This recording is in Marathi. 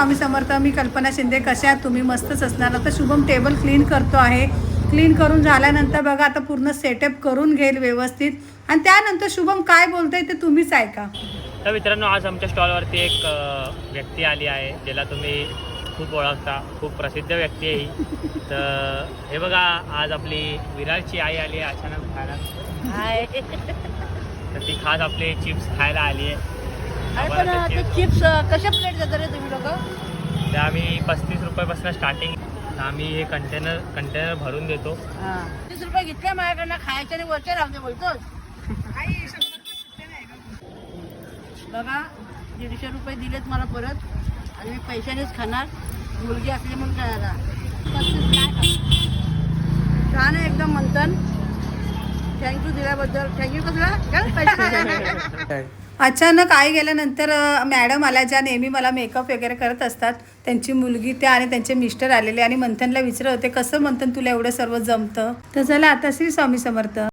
आम्ही समर्थ मी कल्पना शिंदे कशा आहात? तुम्ही मस्तच असणार. आता शुभम टेबल क्लीन करतो आहे. क्लीन करून झाल्यानंतर बघा आता पूर्ण सेटअप करून घेईल व्यवस्थित. आणि त्यानंतर शुभम काय बोलतंय ते तुम्हीच ऐका. तर मित्रांनो आज आमच्या स्टॉलवरती एक व्यक्ती आली आहे ज्याला तुम्ही खूप ओळखता. खूप प्रसिद्ध व्यक्ती आहे ही. तर हे बघा आज आपली विरारची आई आली आहे अचानक खायला तर ती खास आपले चिप्स खायला आली आहे. चिप्स कशा प्लेट देता रे तुम्ही तर आम्ही पस्तीस रुपयापासून स्टार्टिंग आम्ही हे कंटेनर कंटेनर भरून देतो तीस रुपये घेतले माझ्याकडनं खायचे आणि वरचे राहते बोलतोस. बघा दीडशे रुपये दिलेत मला परत. आणि मी पैशानेच खाणार. मुलगी असली म्हणून खाणार? छान आहे एकदम मंथन. थँक्यू दिल्याबद्दल थँक्यू कसं अचानक आई गेल्यानंतर मॅडम आल्या ज्या नेहमी मला मेकअप वगैरे करत असतात त्यांची मुलगी त्या आणि त्यांचे मिस्टर आलेले आणि मंथनला विचारत होते कसं मंथन तुला एवढं सर्व जमतं? तर चला आता श्री स्वामी समर्थ.